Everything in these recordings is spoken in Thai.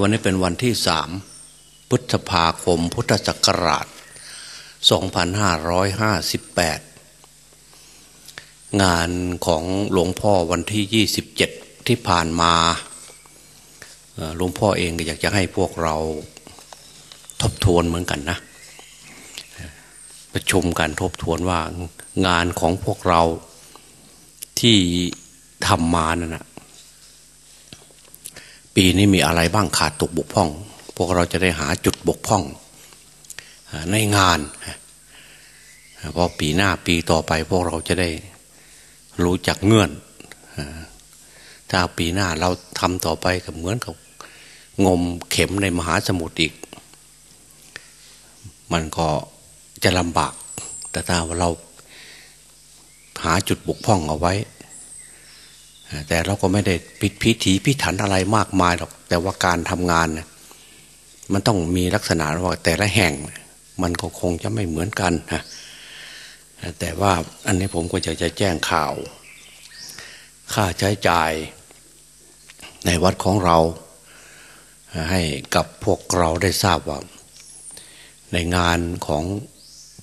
วันนี้เป็นวันที่สามพฤษภาคมพุทธศักราช 2558 งานของหลวงพ่อวันที่ 27 ที่ผ่านมาหลวงพ่อเองก็อยากจะให้พวกเราทบทวนเหมือนกันนะ ประชุมกันทบทวนว่างานของพวกเราที่ทำมานั่นนะ ปีนี้มีอะไรบ้างขาดตกบกพร่อง พวกเราจะได้หาจุดบกพร่องในงานพราะปีหน้าปีต่อไป พวกเราจะได้รู้จักเงื่อนถ้าปีหน้าเราทำต่อไปก็เหมือนกับงมเข็มในมหาสมุทรอีก มันก็จะลำบาก แต่ถ้าเราหาจุดบกพร่องเอาไว้ แต่เราก็ไม่ได้พิพิถีพิถันอะไรมากมายหรอก แต่ว่าการทำงานมันต้องมีลักษณะว่าแต่ละแห่ง มันก็คงจะไม่เหมือนกันนะแต่ว่าอันนี้ผมก็จะจะแจ้งข่าว ค่าใช้จ่ายในวัดของเรา ให้กับพวกเราได้ทราบว่า ในงานของ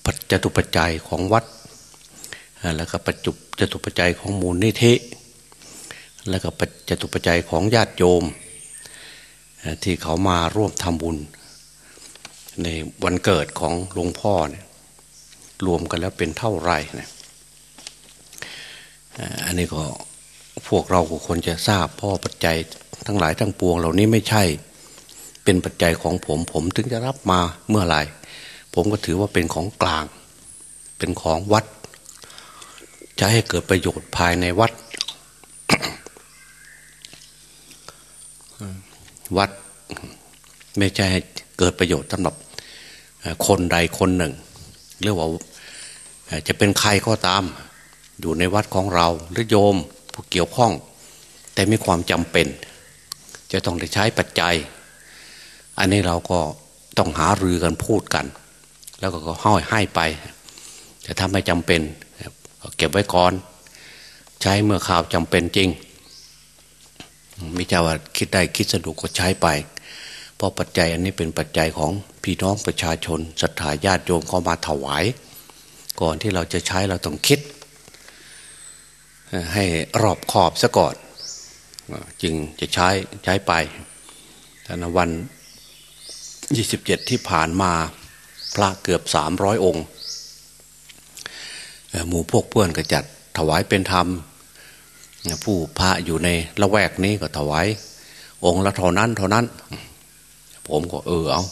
ปัจจุปัจจัยของวัด แล้วก็ปัจจุจตุปัจจัยของมูลนิธิ แล้วก็จตุปัจจัยของญาติโยม ที่เขามาร่วมทำบุญ ในวันเกิดของหลวงพ่อเนี่ยรวมกันแล้วเป็นเท่าไรนะอันนี้ก็พวกเราก็ควรจะทราบพราะปัจจัยทั้งหลายทั้งปวง เหล่านี้ไม่ใช่เป็นปัจจัยของผมผมถึงจะรับมาเมื่อไหร่ ผมก็ถือว่าเป็นของกลาง เป็นของวัด จะให้เกิดประโยชน์ภายในวัด วัดไม่ใช่ให้เกิดประโยชน์สำหรับคนใดคนหนึ่งเรียกว่าจะเป็นใครก็ตาม อยู่ในวัดของเราหรือโยมผู้เกี่ยวข้อง แต่มีความจำเป็น จะต้องได้ใช้ปัจจัย อันนี้เราก็ต้องหารือกันพูดกัน แล้วก็ห้อยให้ไปแต่ถ้าไม่จำเป็นเก็บไว้ก่อน ใช้เมื่อข่าวจำเป็นจริง ไม่ใช่ว่าคิดได้คิดสะดวกก็ใช้ไป เพราะปัจจัยอันนี้เป็นปัจจัยของพี่น้องประชาชนศรัทธาญาติโยมเข้ามาถวาย ก่อนที่เราจะใช้เราต้องคิด ให้รอบขอบซะก่อน จึงจะใช้ใช้ไปแต่ในวัน27ที่ผ่านมาพระเกือบ300องค์ หมู่พวกเพื่อนก็จัดถวายเป็นธรรม ผู้พระอยู่ในละแวกนี้ก็ถวาย องค์ละเท่านั้นเท่านั้น ผมก็เออเอา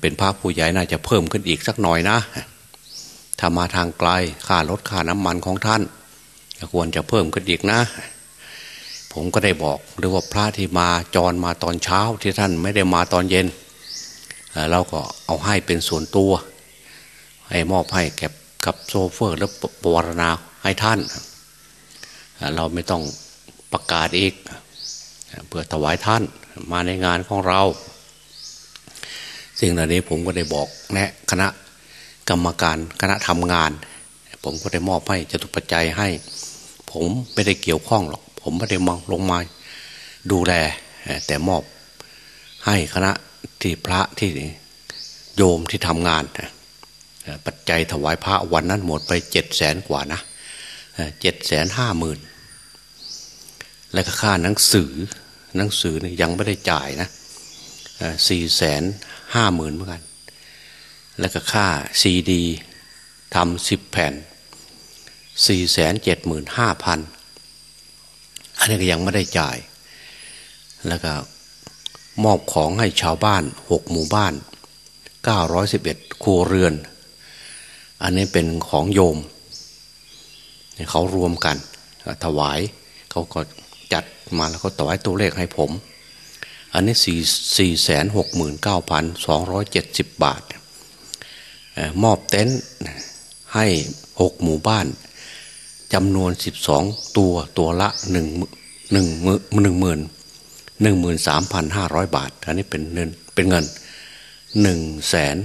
เป็นพระผู้ใหญ่น่าจะเพิ่มขึ้นอีกสักหน่อยนะถ้ามาทางไกลค่ารถค่าน้ำมันของท่านควรจะเพิ่มขึ้นอีกนะ ผมก็ได้บอกหรือว่าพระที่มาจรมาตอนเช้าที่ท่านไม่ได้มาตอนเย็นเราก็เอาให้เป็นส่วนตัว ให้มอบให้แก่กับโซเฟอร์และปวารณาให้ท่าน เราไม่ต้องประกาศอีกเพื่อถวายท่านมาในงานของเรา สิ่งเหล่านี้ผมก็ได้บอกแนะคณะกรรมการคณะทำงาน ผมก็ได้มอบให้จตุปัจจัยให้ ผมไม่ได้เกี่ยวข้องหรอก ผมไม่ได้มองลงมาดูแล แต่มอบให้คณะที่พระที่โยมที่ทำงานปัจจัยถวายพระวันนั้นหมดไปเจ็ดแสนกว่านะ เจ็ดแสนห้าหมื่นแล้วก็ค่าหนังสือหนังสือนี่ยังไม่ได้จ่ายนะสี่แสนห้าหมื่นเหมือนกัน แล้วก็ค่าซีดีทำสิบแผ่นสี่แสนเจ็ดหมื่นห้าพันอันนี้ก็ยังไม่ได้จ่าย แล้วก็มอบของให้ชาวบ้านหกหมู่บ้านเก้าร้อยสิบเอ็ดครัวเรือน อันนี้เป็นของโยม เขารวมกันถวายเขาก็จัดมาแล้วก็ถวายตัวเลขให้ผม อันนี้สี่สี่แสนหกหมื่นเก้าพันสองร้อยเจ็ดสิบบาทมอบเต็นท์ให้หกหมู่บ้านจำนวนสิบสองตัวตัวละหนึ่งหนึ่งหนึ่งหมื่นหนึ่งหมื่นสามพันห้าร้อยบาท อันนี้เป็นเงินเป็นเงินหนึ่งแสน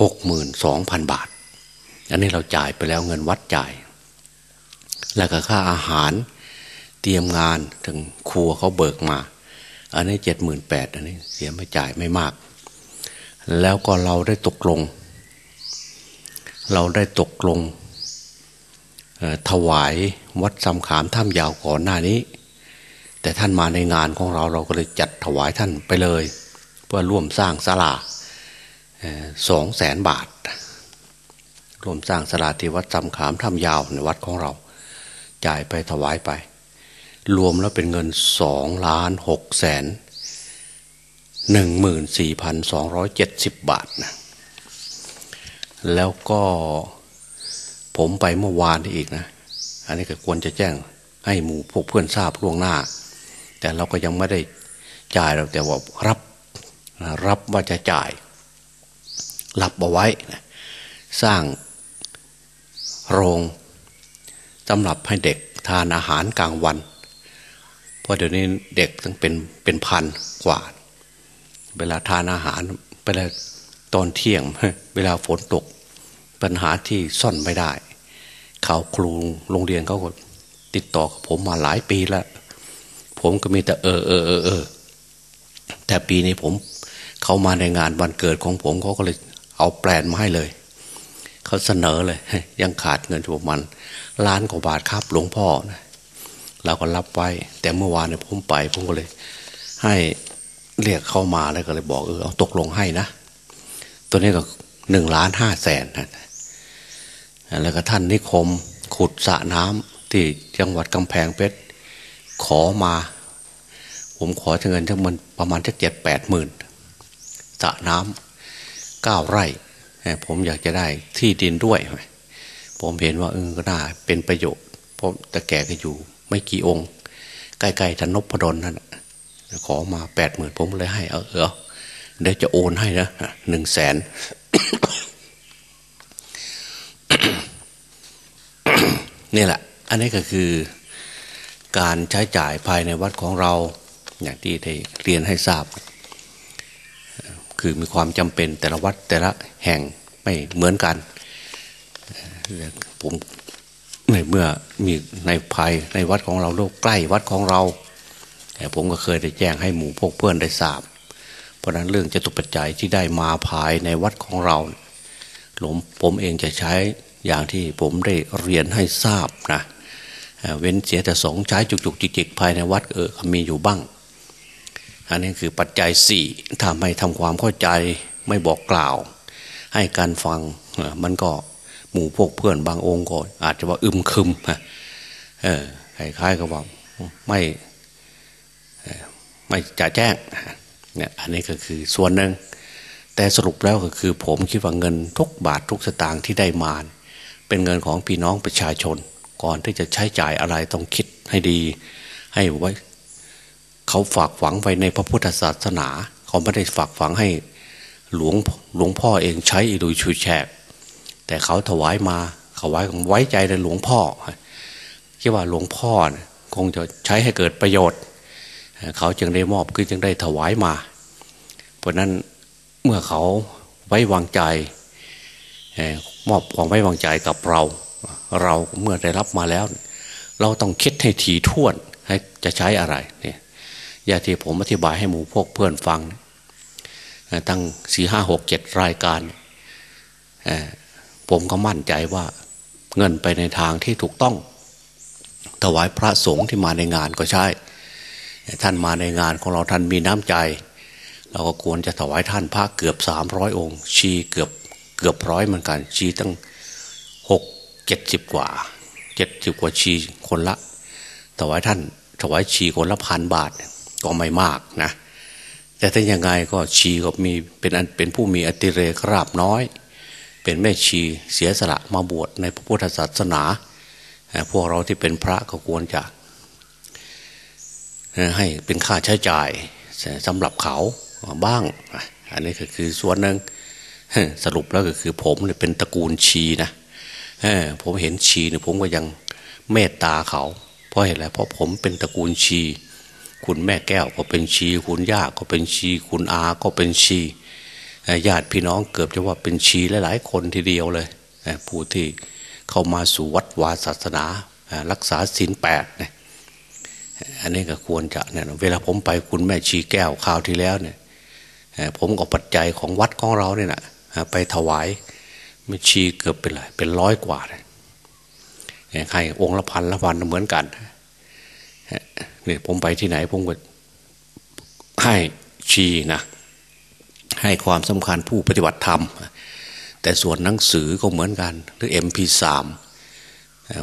หกหมื่นสองพันบาท อันนี้เราจ่ายไปแล้วเงินวัดจ่าย แล้วก็ค่าอาหาร เตรียมงานถึงครัวเขาเบิกมา อันนี้เจ็ดหมื่นแปดอันนี้เสียไม่จ่ายไม่มาก แล้วก็เราได้ตกลง เราได้ตกลงถวายวัดสำขามถ้ำยาวก่อนหน้านี้ แต่ท่านมาในงานของเราเราก็เลยจัดถวายท่านไปเลย เพื่อร่วมสร้างศาลาสองแสนบาท ร่วมสร้างศาลาที่วัดสำขามถ้ำยาวในวัดของเรา จ่ายไปถวายไป รวมแล้วเป็นเงินสองล้านหกแสนหนึ่งหมื่นสี่พันสองร้อยเจ็ดสิบบาทนะแล้วก็ผมไปเมื่อวานอีกนะ อันนี้ก็ควรจะแจ้งให้หมู่พวกเพื่อนทราบล่วงหน้า แต่เราก็ยังไม่ได้จ่ายเราแต่ว่ารับรับว่าจะจ่าย รับเอาไว้นะสร้างโรง สำหรับให้เด็กทานอาหารกลางวัน เพราะเดี๋ยวนี้เด็กต้องเป็นเป็นพันกว่า เวลาทานอาหารเวลาตอนเที่ยง เวลาฝนตก ปัญหาที่ซ่อนไม่ได้ เขาครูโรงเรียนเขาก็ติดต่อกับผมมาหลายปีแล้ว ผมก็มีแต่เออเออเออเออแต่ปีนี้ผมเขามาในงานวันเกิดของผมเขาก็เลยเอาแปลนมาให้เลย เขาเสนอเลย ยังขาดเงินประมาณล้านกว่าบาทครับหลวงพ่อนะเราก็รับไว้ แต่เมื่อวานเนี่ยผมไปผมก็เลย ให้เรียกเข้ามาแล้วก็เลยบอกเออเอาตกลงให้นะ ตัวนี้ก็หนึ่งล้านห้าแสนนะแล้วก็ท่านนิคมขุดสระน้ำที่จังหวัดกำแพงเพชรขอมา ผมขอเงินทั้งมันประมาณสักเจ็ดแปดหมื่นสระน้ำเก้าไร่ ผมอยากจะได้ที่ดินด้วย ผมเห็นว่าเออก็น่าเป็นประโยชน์เพราะแต่แก่ก็อยู่ ไม่กี่องค์ ใกล้ๆทนพดลนั่นขอมาแปดหมื่นผมเลยให้เออเออเดี๋ยวจะโอนให้นะหนึ่งแสนนี่แหละ อันนี้ก็คือการใช้จ่ายภายในวัดของเรา อย่างที่ได้เรียนให้ทราบ คือมีความจำเป็นแต่ละวัดแต่ละแห่งไม่เหมือนกันผมในเมื่อมีในภายในวัดของเราโลกใกล้วัดของเราแต่ผมก็เคยได้แจ้งให้หมู่พวกเพื่อนได้ทราบ เพราะนั้นเรื่องจตุปัจจัยที่ได้มาภายในวัดของเราหลวงผมเองจะใช้อย่างที่ผมได้เรียนให้ทราบนะเว้นเสียแต่สงใช้จุกจุกจิกจิกภายในวัดเออมีอยู่บ้าง อันนี้คือปัจจัยสี่ทำให้ทำความเข้าใจไม่บอกกล่าว ให้การฟังมันก็หมู่พวกเพื่อนบางองค์ก็อาจจะว่าอึมครึมเออคล้ายๆกับว่าไม่ไม่จะแจ้งเนี่ยอันนี้ก็คือส่วนหนึ่งแต่สรุปแล้วก็คือ ผมคิดว่าเงินทุกบาททุกสตางค์ที่ได้มา เป็นเงินของพี่น้องประชาชน ก่อนที่จะใช้จ่ายอะไรต้องคิดให้ดี ให้ไว้ เขาฝากฝังไว้ในพระพุทธศาสนา เขาไม่ได้ฝากฝังให้หลวงหลวงพ่อเองใช้โดยชูแชกแต่เขาถวายมาเขาไว้ไว้ใจในหลวงพ่อคิดว่าหลวงพ่อคงจะใช้ให้เกิดประโยชน์ เขาจึงได้มอบคือจึงได้ถวายมา เพราะนั้นเมื่อเขาไว้วางใจมอบความไว้วางใจกับเรา เราเมื่อได้รับมาแล้ว เราต้องคิดให้ถี่ถ้วนให้จะใช้อะไรเนี่ย อย่าที่ผมอธิบายให้หมู่พวกเพื่อนฟัง ตั้งสี่ห้าหกเจ็ดรายการ ผมก็มั่นใจว่าเงินไปในทางที่ถูกต้อง ถวายพระสงฆ์ที่มาในงานก็ใช่ ท่านมาในงานของเราท่านมีน้ำใจ เราก็ควรจะถวายท่านพระเกือบสามร้อยองค์ ชีเกือบเกือบร้อยเหมือนกัน ชีตั้งหกเจ็ดสิบกว่าเจ็ดสิบกว่าชีคนละถวายท่านถวายชีคนละพันบาท ก็ไม่มากนะ แต่ถ้ายังไงก็ชีก็มีเป็นอันเป็นผู้มีอติเรกราบน้อย เป็นแม่ชีเสียสละมาบวชในพระพุทธศาสนา พวกเราที่เป็นพระก็ควรจะ ให้เป็นค่าใช้จ่ายสำหรับเขาบ้าง อันนี้ก็คือส่วนหนึ่งสรุปแล้วก็คือผมเนี่ยเป็นตระกูลชีนะผมเห็นชีเนี่ยผมก็ยังเมตตาเขา เพราะเห็นอะไรเพราะผมเป็นตระกูลชี คุณแม่แก้วก็เป็นชี คุณย่าก็เป็นชี คุณอาก็เป็นชีญาติพี่น้องเกือบจะว่าเป็นชีหลายๆคนทีเดียวเลยผู้ที่เข้ามาสู่วัดวาศาสนารักษาศีลแปดเนี่ยอันนี้ก็ควรจะเนี่ยเวลาผมไปคุณแม่ชีแก้วคราวที่แล้วเนี่ยผมก็ปัจจัยของวัดของเราเนี่ยนะไปถวายไม่ชีเกือบเป็นไรเป็นร้อยกว่าเลยใครองค์ละพันละพันเหมือนกันเเนี่ยผมไปที่ไหนผมก็ให้ชีนะให้ความสำคัญผู้ปฏิบัติธรรม แต่ส่วนหนังสือก็เหมือนกัน หรือ MP3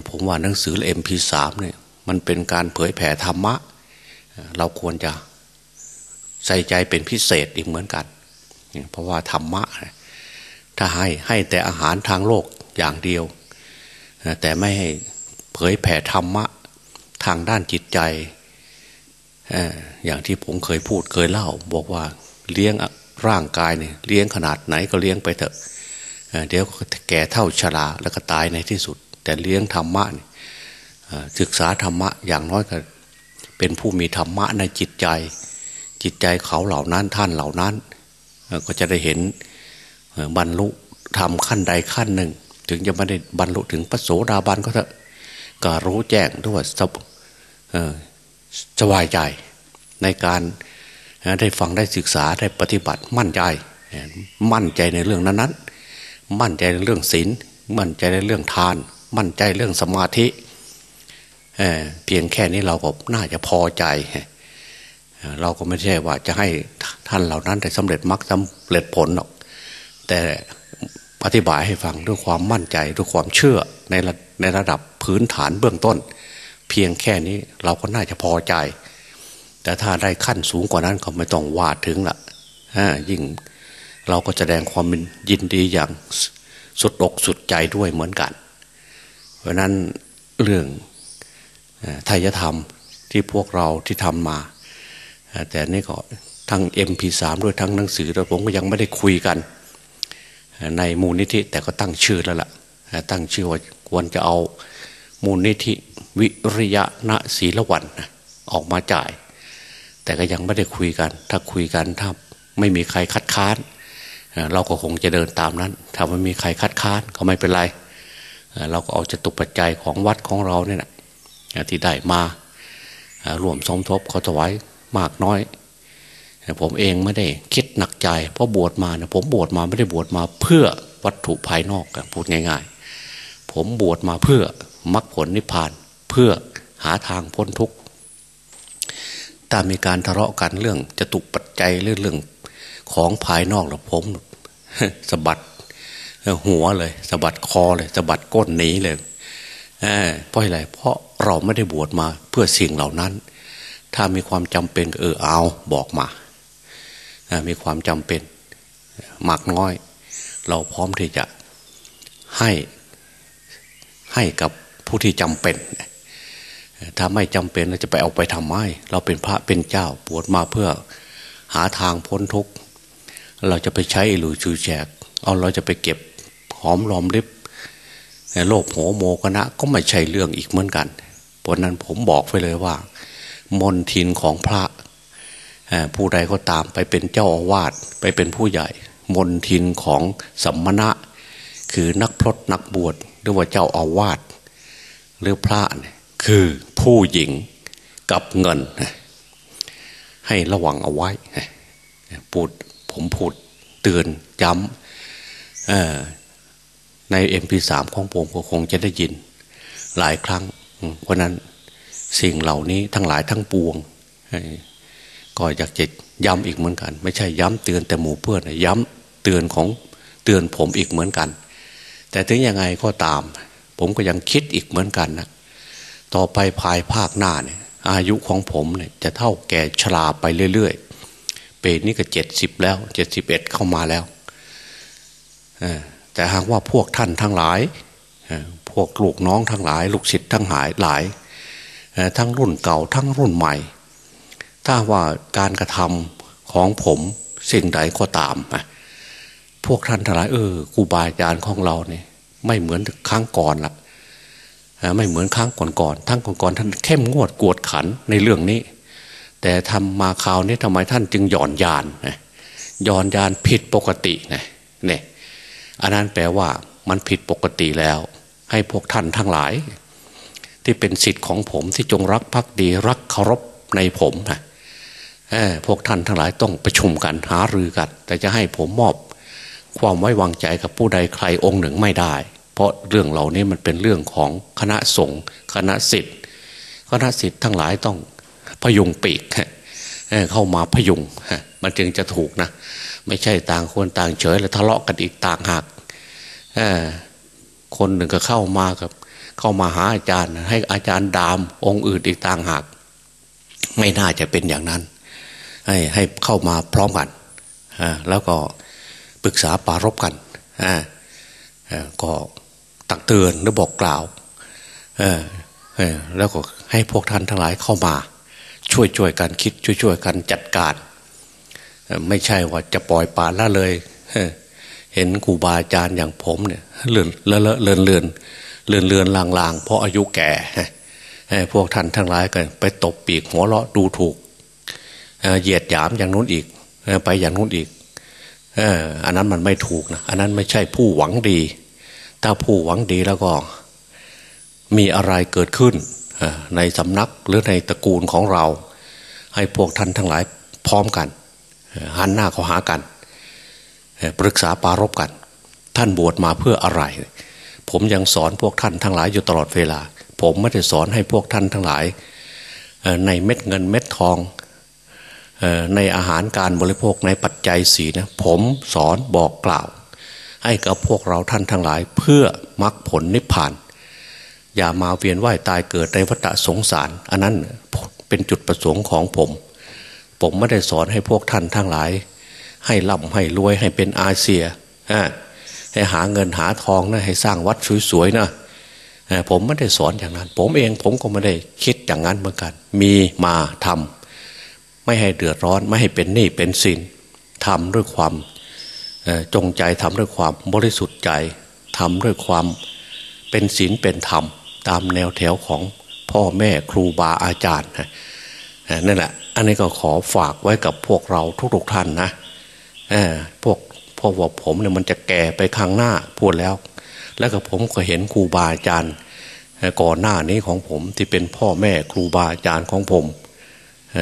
ผมว่าหนังสือ MP3 เนี่ยมันเป็นการเผยแผ่ธรรมะ เราควรจะใส่ใจเป็นพิเศษอีกเหมือนกัน เพราะว่าธรรมะ ถ้าให้ให้แต่อาหารทางโลกอย่างเดียว แต่ไม่ให้เผยแผ่ธรรมะ ทางด้านจิตใจอย่างที่ผมเคยพูดเคยเล่า บอกว่าเลี้ยงร่างกายเนี่ยเลี้ยงขนาดไหนก็เลี้ยงไปเถอะเดี๋ยวแก่เท่าชราแล้วก็ตายในที่สุด แต่เลี้ยงธรรมะเนี่ยศึกษาธรรมะอย่างน้อยก็เป็นผู้มีธรรมะในจิตใจ จิตใจเขาเหล่านั้นท่านเหล่านั้น ก็จะได้เห็นบรรลุธรรมขั้นใดขั้นหนึ่ง ถึงจะไม่ได้บรรลุถึงพระโสดาบันก็เถอะก็รู้แจ้งด้วย สบายใจในการได้ฟังได้ศึกษาได้ปฏิบัติมั่นใจ มั่นใจในเรื่องนั้นๆ มั่นใจในเรื่องศีลมั่นใจในเรื่องทาน มั่นใจเรื่องสมาธิเเพียงแค่นี้เราก็น่าจะพอใจ เราก็ไม่ใช่ว่าจะให้ท่านเหล่านั้นได้สำเร็จมรรคสำเร็จผลหรอก แต่อธิบายให้ฟังด้วยความมั่นใจด้วยความเชื่อในในระดับพื้นฐานเบื้องต้น เพียงแค่นี้เราก็น่าจะพอใจ แต่ถ้าได้ขั้นสูงกว่านั้นก็ไม่ต้องวาดถึงละยิ่งเราก็แสดงความยินดีอย่างสุดอกสุดใจด้วยเหมือนกัน เพราะนั้นเรื่องไทยธรรมที่พวกเราที่ทำมา แต่นี่ก็ทั้ง MP3 ด้วยทั้งหนังสือแล้วผมก็ยังไม่ได้คุยกัน ในมูลนิธิแต่ก็ตั้งชื่อแล้วล่ะ ตั้งชื่อว่าควรจะเอามูลนิธิ วิริยะณศีละวันออกมาจ่าย แต่ก็ยังไม่ได้คุยกัน ถ้าคุยกันถ้าไม่มีใครคัดค้าน เราก็คงจะเดินตามนั้น ถ้าไม่มีใครคัดค้านก็ไม่เป็นไร เราก็เอาจตุปัจจัยของวัดของเราเนี่ยนะที่ได้มารวมสมทบเขาถวายมากน้อยผมเองไม่ได้คิดหนักใจ เพราะบวชมานะผมบวชมาไม่ได้บวชมาเพื่อวัตถุภายนอกพูดง่าย ๆ ผมบวชมาเพื่อมรรคผลนิพพาน พื่อหาทางพ้นทุกข์ถ้ามีการทะเลาะกันเรื่องจะตุปัจจัยเรื่องเรื่องของภายนอกหรือผมสะบัดหัวเลยสะบัดคอเลยสะบัดก้นหนีเลยเพราะอะไรเพราะเราไม่ได้บวชมาเพื่อสิ่งเหล่านั้น ถ้ามีความจำเป็นเออเอาบอกมา มีความจำเป็นมากน้อย เราพร้อมที่จะให้ให้กับผู้ที่จำเป็น ถ้าไม่จำเป็นเราจะไปเอาไปทำไมเราเป็นพระเป็นเจ้าบวชมาเพื่อหาทางพ้นทุกข์เราจะไปใช้หรือชูแจก เอาเราจะไปเก็บหอมรอมริบโลภโหโมกนะก็ไม่ใช่เรื่องอีกเหมือนกันเพราะนั้นผมบอกไปเลยว่า มนทินของพระผู้ใดก็ตามไปเป็นเจ้าอาวาสไปเป็นผู้ใหญ่ มนทินของสัมมณะ คือนักพรตนักบวชหรือว่าเจ้าอาวาสหรือพระเนี่ยคือ ผู้หญิงกับเงิน ให้ระวังเอาไว้พูดผมพูดเตือนย้ำในเอ็มพีสามของผมก็คงจะได้ยิน หลายครั้งเพราะนั้นสิ่งเหล่านี้ทั้งหลายทั้งปวงก็อยากจะย้ำอีกเหมือนกัน ไม่ใช่ย้ำเตือนแต่หมู่เพื่อนย้ำเตือนของเตือนผมอีกเหมือนกัน แต่ถึงยังไงก็ตาม ผมก็ยังคิดอีกเหมือนกันนะ ต่อไปภายภาคหน้าเนี่ยอายุของผมเนี่ยจะเท่าแก่ชราไปเรื่อยๆ เปีนี้ก็เจ็ดสิบแล้วเจ็ดสิบเอ็ดเข้ามาแล้ว แต่หากว่าพวกท่านทั้งหลาย พวกลูกน้องทั้งหลาย ลูกศิษย์ทั้งหลายหลาย ทั้งรุ่นเก่าทั้งรุ่นใหม่ ถ้าว่าการกระทำของผมสิ่งใดก็ตาม พวกท่านทั้งหลายเออครูบาอาจารย์ของเราเนี่ยไม่เหมือนครั้งก่อนละ ไม่เหมือนครั้งก่อนๆทั้งก่อนๆท่านเข้มงวดกวดขันในเรื่องนี้ แต่ทำมาคราวนี้ทำไมท่านจึงหย่อนยานหย่อนยานผิดปกติเนี่ยอันนั้นแปลว่ามันผิดปกติแล้ว ให้พวกท่านทั้งหลาย ที่เป็นสิทธิ์ของผมที่จงรักภักดีรักเคารพในผมนะพวกท่านทั้งหลายต้องประชุมกันหารือกัน แต่จะให้ผมมอบความไว้วางใจกับผู้ใดใครองค์หนึ่งไม่ได้ เพราะเรื่องเหล่านี้มันเป็นเรื่องของคณะสงฆ์คณะสิทธิ์คณะสิทธิ์ทั้งหลายต้องพยุงปีกเข้ามาพยุงมันจึงจะถูกนะ ไม่ใช่ต่างคนต่างเฉยแล้วทะเลาะกันอีกต่างหากคนหนึ่งก็เข้ามากับ เข้ามาหาอาจารย์ ให้อาจารย์ดามองค์อื่นอีกต่างหาก ไม่น่าจะเป็นอย่างนั้น ให้ให้เข้ามาพร้อมกันแล้วก็ปรึกษาปารบกันก็ ตักเตือนหรือบอกกล่าวแล้วก็ให้พวกท่านทั้งหลายเข้ามา ช่วยช่วยกันคิดช่วยช่วยกันจัดการ ไม่ใช่ว่าจะปล่อยปละละเลยเห็นครูบาอาจารย์อย่างผมเนี่ยเลื่อนเลอะเลอะเลือนเลื่อนเลือนเลือนลางลางเพราะอายุแก่พวกท่านทั้งหลายกันไปตบปีกหัวเราะดูถูกเหยียดหยามอย่างนู้นอีกไปอย่างนู้นอีกอันนั้นมันไม่ถูกนะอันนั้นไม่ใช่ผู้หวังดี ถ้าผู้หวังดีแล้วก็ มีอะไรเกิดขึ้นในสำนักหรือในตระกูลของเรา ให้พวกท่านทั้งหลายพร้อมกันหันหน้าเข้าหากัน ปรึกษาปารบกัน ท่านบวชมาเพื่ออะไร ผมยังสอนพวกท่านทั้งหลายอยู่ตลอดเวลา ผมไม่ได้สอนให้พวกท่านทั้งหลาย ในเม็ดเงินเม็ดทองในอาหารการบริโภคในปัจจัยสีนะผมสอนบอกกล่าว ให้กับพวกเราท่านทั้งหลาย เพื่อมรรคผลนิพพาน อย่ามาเวียนว่ายตายเกิดในวัฏสงสาร อันนั้นเป็นจุดประสงค์ของผม ผมไม่ได้สอนให้พวกท่านทั้งหลาย ให้ร่ำให้รวยให้เป็นอาเซียให้หาเงินหาทองนะให้สร้างวัดสวยๆนะผมไม่ได้สอนอย่างนั้น ผมเองผมก็ไม่ได้คิดอย่างนั้นเหมือนกัน มีมาทำไม่ให้เดือดร้อนไม่ให้เป็นหนี้เป็นสินทำด้วยความ จงใจทำด้วยความบริสุทธิ์ใจทำด้วยความเป็นศีลเป็นธรรม ตามแนวแถวของพ่อแม่ครูบาอาจารย์นั่นแหละอันนี้ก็ขอฝากไว้กับพวกเราทุกๆท่านนะพวกพอว่าผมเนี่ยมันจะแก่ไปข้างหน้าพูดแล้ว แล้วก็ผมก็เห็นครูบาอาจารย์ก่อนหน้านี้ของผมที่เป็นพ่อแม่ครูบาอาจารย์ของผม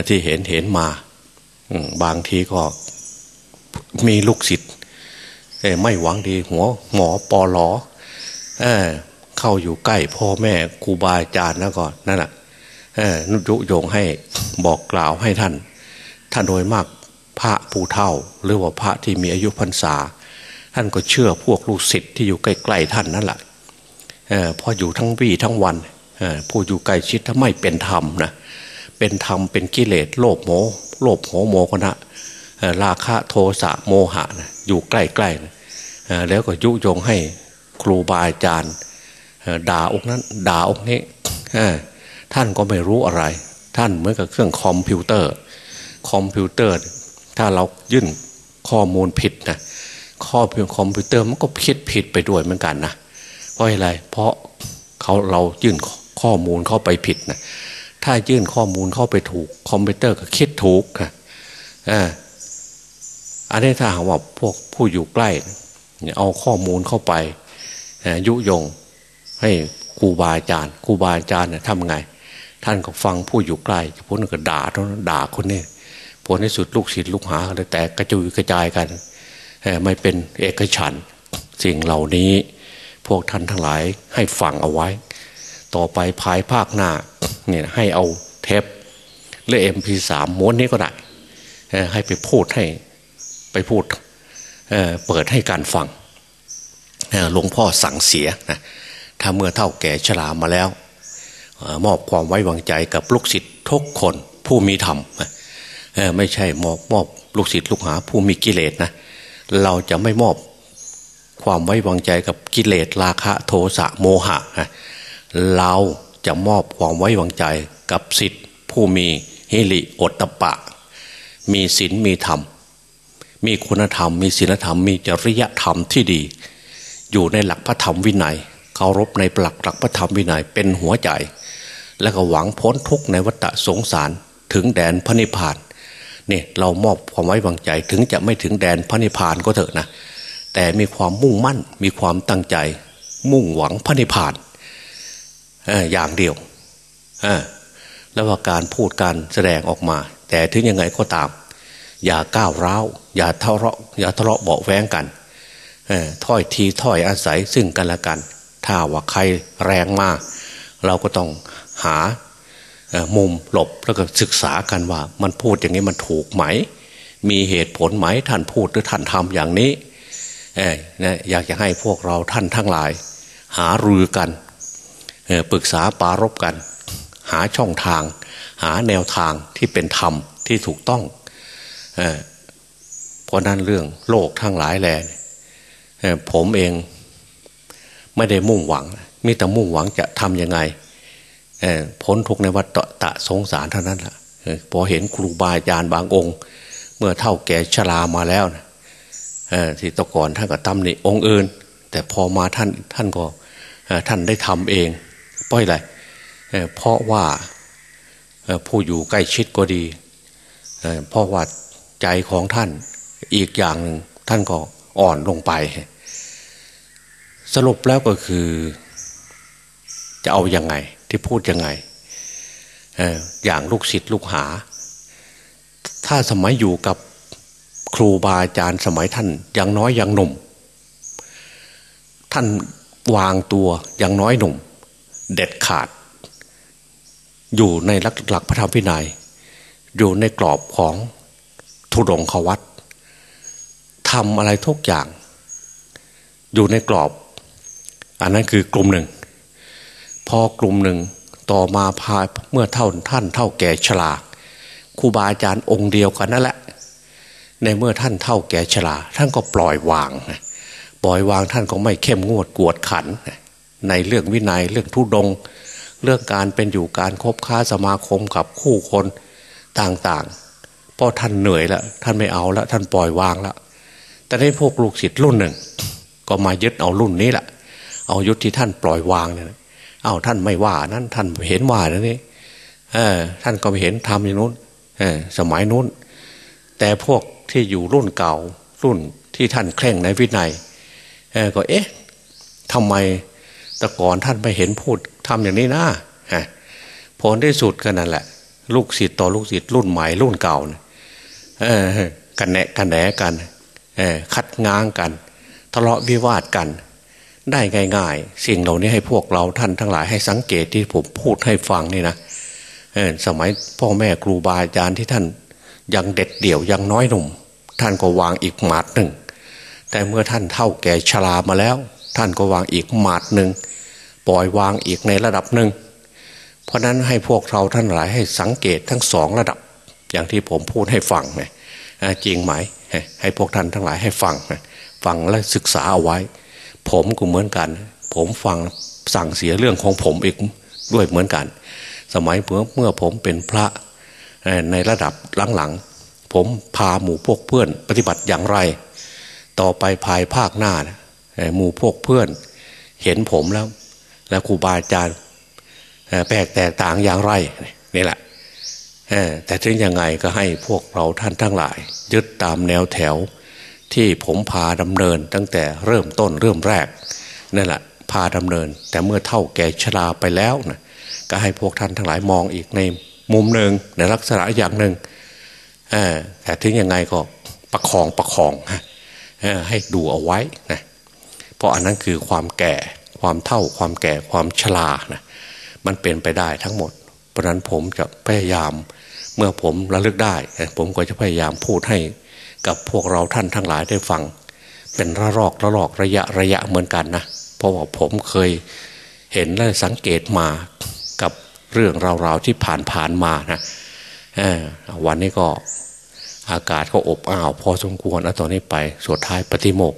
ที่เห็นเห็นมาบางทีก็มีลูกศิษย์ ไม่หวังดีหัวหมอปอหลอเเข้าอยู่ใกล้พ่อแม่ครูบาอาจารย์แล้วก่อนนั่นแหละนุยุโยงให้บอกกล่าวให้ท่าน ท่านโดยมากพระผู้เท่า หรือว่าพระที่มีอายุพรรษา ท่านก็เชื่อพวกลูกศิษย์ที่อยู่ใกล้ๆท่านนั่นแหละพออยู่ทั้งวี่ทั้งวันผู้อยู่ใกล้ชิดถ้าไม่เป็นธรรมนะเป็นธรรมเป็นกิเลสโลภโมโลภโหโมกนะราคะโทสะโมหะนะ อยู่ใกล้ๆนะแล้วก็ยุยงให้ครูบาอาจารย์ด่าองค์นั้นด่าองค์นี้ท่านก็ไม่รู้อะไร ท่านเหมือนกับเครื่องคอมพิวเตอร์ คอมพิวเตอร์ ถ้าเรายื่นข้อมูลผิดนะข้อเพียงคอมพิวเตอร์มันก็คิดผิดไปด้วยเหมือนกันนะเพราะอะไร เพราะเขาเรายื่นข้อมูลเข้าไปผิดนะถ้ายื่นข้อมูลเข้าไปถูกคอมพิวเตอร์ก็คิดถูกค่ะ อันนี้ถ้าหากว่าพวกผู้อยู่ใกล้เอาข้อมูลเข้าไปยุยงให้ครูบาอาจารย์ครูบาอาจารย์เนี่ยทำไง ท่านก็ฟังผู้อยู่ใกล้พ้นก็ด่าท่านด่าคนนี้ผลในสุดลูกศิษย์ลูกหาเลยแต่กระจุยกระจายกันไม่เป็นเอกฉันสิ่งเหล่านี้ พวกท่านทั้งหลายให้ฟังเอาไว้ ต่อไปภายภาคหน้าเนี่ยให้เอาเทปหรือเอ็มพีสามม้วนนี้ก็ได้ให้ไปพูดให้ ไปพูดเเปิดให้การฟังหลวงพ่อสั่งเสียนะถ้าเมื่อเท่าแก่ชรามาแล้วมอบความไว้วางใจกับลูกศิษย์ทุกคนผู้มีธรรมไม่ใช่มอบมอบลูกศิษย์ลูกหาผู้มีกิเลสนะเราจะไม่มอบความไว้วางใจกับกิเลสราคะโทสะโมหะนะเราจะมอบความไว้วางใจกับศิษย์ผู้มีฮิริโอตตะปะ มีศีลมีธรรม มีคุณธรรม มีศีลธรรม มีจริยธรรมที่ดี อยู่ในหลักพระธรรมวินัยเคารพในหลักหลักพระธรรมวินัยเป็นหัวใจ และก็หวังพ้นทุกข์ในวัฏสงสารถึงแดนพระนิพพานเนี่ยเรามอบความไว้วางใจถึงจะไม่ถึงแดนพระนิพพานก็เถอะนะแต่มีความมุ่งมั่นมีความตั้งใจ มุ่งหวังพระนิพพานอย่างเดียวแล้วว่าการพูดการแสดงออกมา แต่ถึงยังไงก็ตาม อย่าก้าวร้าวอย่าทะเลาะอย่าทะเลาะเบาแวงกันถ้อยทีถ้อยอาศัยซึ่งกันและกัน ถ้าว่าใครแรงมากเราก็ต้องหามุมหลบแล้วก็ศึกษากันว่า มันพูดอย่างนี้มันถูกไหม มีเหตุผลไหมท่านพูดหรือท่านทำอย่างนี้นะอยากจะให้พวกเราท่านทั้งหลาย หารือกันปรึกษาปารบกัน หาช่องทาง หาแนวทางที่เป็นธรรมที่ถูกต้อง เพราะนั้นเรื่องโลกทั้งหลายแหล่ผมเองไม่ได้มุ่งหวัง มีแต่มุ่งหวังจะทำยังไงพ้นทุกในวัฏตะสงสารเท่านั้นแหละพอเห็นครูบาอาจารย์บางองค์ เมื่อเท่าแก่ชรามาแล้วนะที่ตะก่อนท่านก็ตำหนิองค์อื่น แต่พอมาท่านท่านก็ท่านได้ทำเองเพราะอะไรเพราะว่าผู้อยู่ใกล้ชิดก็ดีเพราะว่า ใจของท่าน อีกอย่างท่านก็อ่อนลงไป สรุปแล้วก็คือ จะเอาอยัางไงที่พูดยังไงอย่างลูกศิษย์ลูกหา ถ้าสมัยอยู่กับครูบาอาจารย์สมัยท่านยังน้อยยังหนุ่ม ท่านวางตัวยังน้อยหนุ่ม เด็ดขาด อยู่ในหลักหลักพระธรรมวินัย อยู่ในกรอบของ ทุดงขวัตทำอะไรทุกอย่าง อยู่ในกรอบ อันนั้นคือกลุ่มหนึ่ง พอกลุ่มหนึ่งต่อมาพาเมื่อเท่าท่านเท่าแก่ฉลาครูบาอาจารย์องค์เดียวกันนั่นแหละ ในเมื่อท่านเท่าแก่ชราท่านก็ปล่อยวาง ปล่อยวางท่านก็ไม่เข้มงวดกวดขัน ในเรื่องวินัยเรื่องทุดง เรื่องการเป็นอยู่การคบค้าสมาคมกับคู่คนต่างๆ พราะท่านเหนื่อยแล้วท่านไม่เอาแล้วท่านปล่อยวางแล้วแต่ในพวกลูกศิษย์รุ่นหนึ่ง ก็มายึดเอารุ่นนี้แหละเอายุทธที่ท่านปล่อยวางเนี่ยเอาท่านไม่ว่านั้นท่านเห็นว่านั่นนี่เออท่านก็ไม่เห็นทำอย่างนู้นเออสมัยนู้น แต่พวกที่อยู่รุ่นเก่ารุ่นที่ท่านเคร่งในวินัยก็เอ๊ะทำไมแต่ก่อนท่านไม่เห็นพูดทำอย่างนี้นะผลที่สุดกันนั่นแหละ ลูกศิษย์ต่อลูกศิษย์รุ่นใหม่รุ่นเก่าเนี่ยกันแหนกันแหนกันคัดง้างกัน ทะเลาะวิวาทกัน ได้ง่ายๆ สิ่งเหล่านี้ให้พวกเราท่านทั้งหลายให้สังเกตที่ผมพูดให้ฟังนี่นะสมัยพ่อแม่ครูบาอาจารย์ที่ท่านยังเด็ดเดี่ยวยังน้อยหนุ่ม ท่านก็วางอีกหมาดหนึ่ง แต่เมื่อท่านเท่าแก่ชรามาแล้ว ท่านก็วางอีกหมาดหนึ่งปล่อยวางอีกในระดับหนึ่ง ราะนั้นให้พวกเราท่านหลายให้สังเกตทั้งสองระดับ อย่างที่ผมพูดให้ฟังไหมจริงไหมให้พวกท่านทั้งหลายให้ฟังฟังและศึกษาเอาไว้ ผมก็เหมือนกัน ผมฟังสั่งเสียเรื่องของผมอีกด้วยเหมือนกัน สมัยเมื่อเมื่อผมเป็นพระในระดับหลังๆ ผมพาหมู่พวกเพื่อนปฏิบัติอย่างไร ต่อไปภายภาคหน้าหมู่พวกเพื่อน เห็นผมแล้ว แล้วครูบาอาจารย์ แปลกแตกต่างอย่างไรนี่แหละแต่ถึงยังไงก็ให้พวกเราท่านทั้งหลาย ยึดตามแนวแถว ที่ผมพาดำเนินตั้งแต่เริ่มต้นเริ่มแรกนั่นแหละพาดำเนิน แต่เมื่อเท่าแก่ชราไปแล้วนะก็ให้พวกท่านทั้งหลายมองอีกในมุมหนึ่งในลักษณะอย่างหนึ่งแต่ถึงยังไงก็ประคองประคองให้ดูเอาไว้นะเพราะอันนั้นคือความแก่ความเท่าความแก่ความชรานะ มันเป็นไปได้ทั้งหมด เพราะนั้นผมจะพยายาม เมื่อผมระลึกได้ ผมก็จะพยายามพูดให้กับพวกเราท่านทั้งหลายได้ฟัง เป็นระลอกระลอกระยะระยะเหมือนกันนะเพราะว่าผมเคยเห็นและสังเกตมากับเรื่องราวๆที่ผ่านผ่านมานะวันนี้ก็อากาศก็อบอ้าวพอสมควรแล้วตอนนี้ไปสุดท้ายปฏิโมก